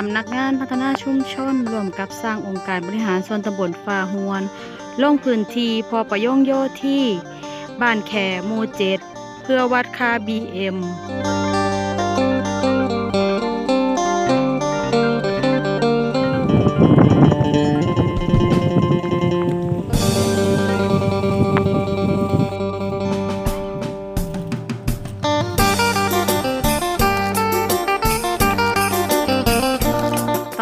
สำนักงานพัฒนาชุมชนร่วมกับสร้างองค์การบริหารส่วนตำบลฟ้าหวน ลงพื้นที่พอประยงโยที่ บ้านแขหมูเจ็ด เพื่อวัดค่า BM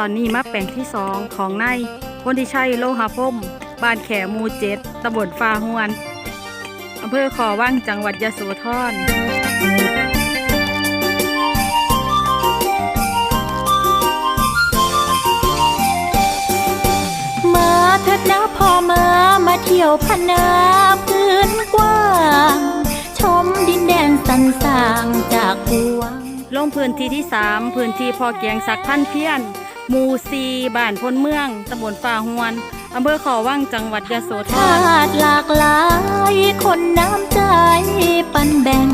อนนี้มาแปลงที่สองของนายพลทิชัยโลหะพรหมบ้านแขหมูเจ็ดตำบลฟ้าหวนอำเภอขอว่างจังหวัดยะโสธรมาเถิดนะพ่อมามาเที่ยวพนาพื้นกว้างชมดินแดนสันสร้างจากพวงลงพื้นที่ที่3พื้นที่พอเกียงสักพันเพียน หมู่ซีบ้านพลเมืองตำบลฟ้าหวนอำเภอขอว่างจังหวัดยะโสธชารติหลากหลายคนน้ำใจปันแบ่ง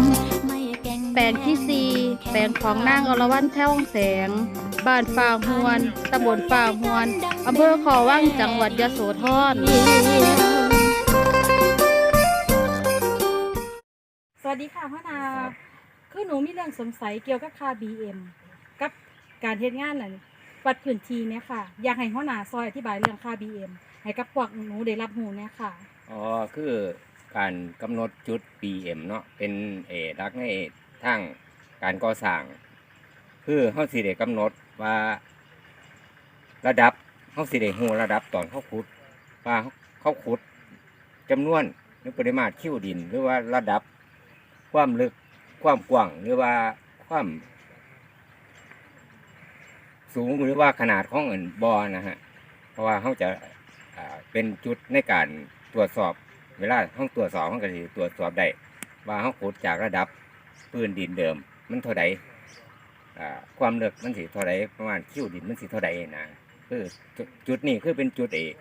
ไม่แก่งแปลงที่ 4 แปลงของนางอรวรรณแท่องแสง บ้านฟ้าหวนตำบลฟ้าหวนอำเภอขอว่างจังหวัดยะโสธรสวัสดีค่ะพ่อนาคือหนูมีเรื่องสงสัยเกี่ยวกับค่า BM กับการเฮ็ดงานนั่น วัดพื้นที่เนี่ยค่ะ อยากให้พ่อนาซอยอธิบายเรื่องค่า BM ให้กับพวกหนูได้รับรู้เนี่ยค่ะ อ๋อคือการกำหนดจุด PM เนาะเป็นเอรักในทางการก่อสร้าง คือเฮาสิได้กำหนดว่า ระดับเฮาสิได้ฮู้ระดับตอนเขาขุดว่าเขาขุดจำนวนหรือปริมาตรคิวดิน หรือว่าระดับความลึกความกว้างหรือว่าความ สูงหรือว่าขนาดของเอินบอนะฮะ เพราะว่าเขาจะเป็นจุดในการตรวจสอบเวลาห้องตรวจสอบเขาก็จะตรวจสอบได้ว่าเขาขุดจากระดับพื้นดินเดิม มันเท่าใดอ่ความลึกมันสิเท่าใดประมาณคิวดินมันสิเท่าใดนะคือจุดจุดนี้คือเป็นจุดเอก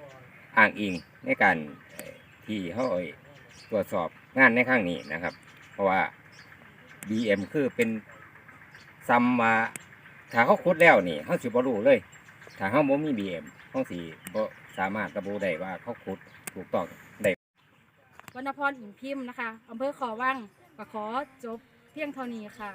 อ้างอิงในการที่เขาเอาตรวจสอบงานในข้างนี้นะครับ เพราะว่า BM คือเป็นซัมมา ถ้าเขาขุดแล้วนี่เขาสิบ่รู้เลย ถ้าเขาบ่มีบีเขาสิบ่สามารถระบุได้ว่าเขาขุดถูกต้องได้วรรณพรอินพิมพ์นะคะอำเภอขอว่างก็ขอจบเพียงเท่านี้ค่ะ